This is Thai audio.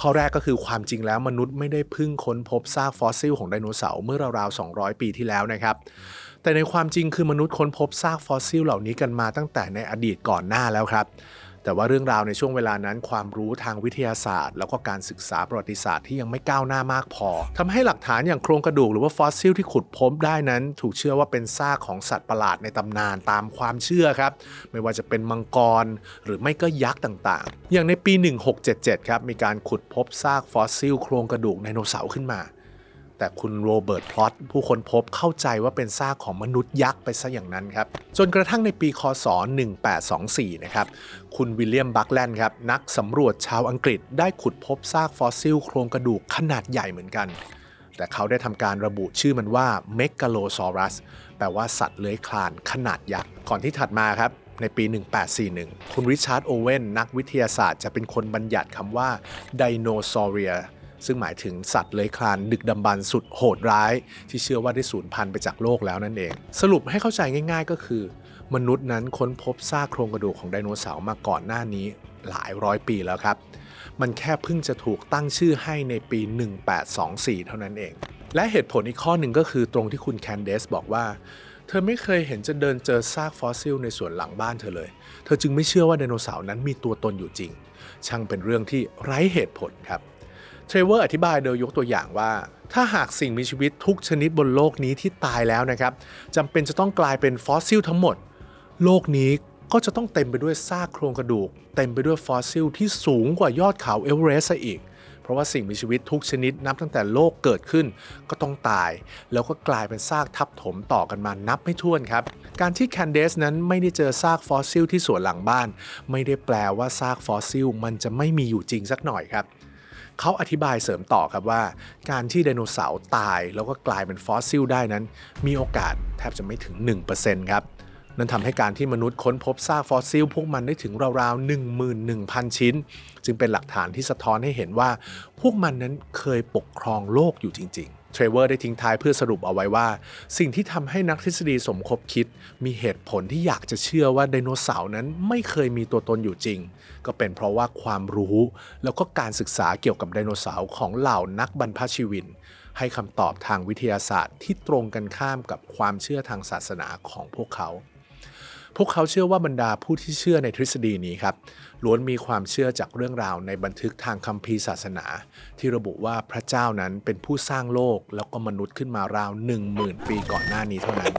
ข้อแรกก็คือความจริงแล้วมนุษย์ไม่ได้เพิ่งค้นพบซากฟอสซิลของไดโนเสาร์เมื่อราวๆ 200 ปีที่แล้วนะครับ แต่ในความจริงคือมนุษย์ค้นพบซากฟอสซิลเหล่านี้กันมาตั้งแต่ในอดีตก่อนหน้าแล้วครับ แต่ว่าเรื่องราวในช่วงเวลานั้นความรู้ทางวิทยาศาสตร์ แล้วก็การศึกษาประวัติศาสตร์ที่ยังไม่ก้าวหน้ามากพอทำให้หลักฐานอย่างโครงกระดูกหรือว่าฟอสซิลที่ขุดพบได้นั้น ถูกเชื่อว่าเป็นซากของสัตว์ประหลาดในตำนานตามความเชื่อครับ ไม่ว่าจะเป็นมังกร หรือไม่ก็ยักษ์ต่างๆ อย่างในปี 1677 ครับมีการขุดพบซากฟอสซิลโครงกระดูกไดโนเสาร์ขึ้นมา แต่คุณโรเบิร์ตพลอตผู้ค้นพบเข้าใจว่าเป็นซากของมนุษย์ยักษ์ไปซะอย่างนั้นครับ จนกระทั่งในปีคศ 1824 นะครับ คุณวิลเลียมบัคแลนด์ครับ นักสำรวจชาวอังกฤษได้ขุดพบซากฟอสซิลโครงกระดูกขนาดใหญ่เหมือนกัน แต่เขาได้ทำการระบุชื่อมันว่าเมกาโลซอรัสแปลว่าสัตว์เลื้อยคลานขนาดยักษ์ก่อนที่ถัดมาครับในปี 1841 คุณริชาร์ดโอเวนนักวิทยาศาสตร์จะเป็นคนบัญญัติคำว่าไดโนซอเรีย ซึ่งหมายถึงสัตว์เลื้อยคลานดึกดำบรรพ์สุดโหดร้าย ที่เชื่อว่าได้สูญพันธุ์ไปจากโลกแล้วนั่นเอง สรุปให้เข้าใจง่าย ๆ ก็คือ มนุษย์นั้นค้นพบซากโครงกระดูกของไดโนเสาร์มาก่อนหน้านี้หลายร้อยปีแล้วครับ มันแค่เพิ่งจะถูกตั้งชื่อให้ในปี 1824 เท่านั้นเอง และเหตุผลอีกข้อหนึ่งก็คือตรงที่คุณแคนเดสบอกว่าเธอไม่เคยเห็นจะเดินเจอซากฟอสซิลในสวนหลังบ้านเธอเลย เธอจึงไม่เชื่อว่าไดโนเสาร์นั้นมีตัวตนอยู่จริง ช่างเป็นเรื่องที่ไร้เหตุผลครับ เทรเวอร์อธิบายโดยยกตัวอย่างว่า ถ้าหากสิ่งมีชีวิตทุกชนิดบนโลกนี้ที่ตายแล้วนะครับจำเป็นจะต้องกลายเป็นฟอสซิลทั้งหมด โลกนี้ก็จะต้องเต็มไปด้วยซากโครงกระดูก เต็มไปด้วยฟอสซิลที่สูงกว่ายอดเขาเอเวอเรสต์อีก เพราะว่าสิ่งมีชีวิตทุกชนิดนับตั้งแต่โลกเกิดขึ้น ก็ต้องตาย แล้วก็กลายเป็นซากทับถมต่อกันมานับไม่ถ้วนครับ การที่แคนเดสนั้นไม่ได้เจอซากฟอสซิลที่สวนหลังบ้าน ไม่ได้แปลว่าซากฟอสซิลมันจะไม่มีอยู่จริงสักหน่อยครับ เขาอธิบายเสริมต่อครับว่า การที่ไดโนเสาร์ตายแล้วก็กลายเป็นฟอสซิลได้นั้น มีโอกาสแทบจะไม่ถึง 1%ครับ นั่นทำให้การที่มนุษย์ค้นพบซากฟอสซิล พวกมันได้ถึงราวๆ 11,000 ชิ้น จึงเป็นหลักฐานที่สะท้อนให้เห็นว่า พวกมันนั้นเคยปกครองโลกอยู่จริง เทรเวอร์ได้ทิ้งท้ายเพื่อสรุปเอาไว้ว่า สิ่งที่ทำให้นักทฤษฎีสมคบคิด มีเหตุผลที่อยากจะเชื่อว่าไดโนเสาร์นั้นไม่เคยมีตัวตนอยู่จริง ก็เป็นเพราะว่าความรู้ แล้วก็การศึกษาเกี่ยวกับไดโนเสาร์ของเหล่านักบรรพชีวิน ให้คำตอบทางวิทยาศาสตร์ที่ตรงกันข้ามกับความเชื่อทางศาสนาของพวกเขา พวกเขาเชื่อว่าบรรดาผู้ที่เชื่อในทฤษฎีนี้ครับล้วนมีความเชื่อจากเรื่องราวในบันทึกทางคัมภีร์ศาสนา ที่ระบุว่าพระเจ้านั้นเป็นผู้สร้างโลกแล้วก็มนุษย์ขึ้นมาราว 1 0,000 ปีก่อนหน้านี้เท่านั้น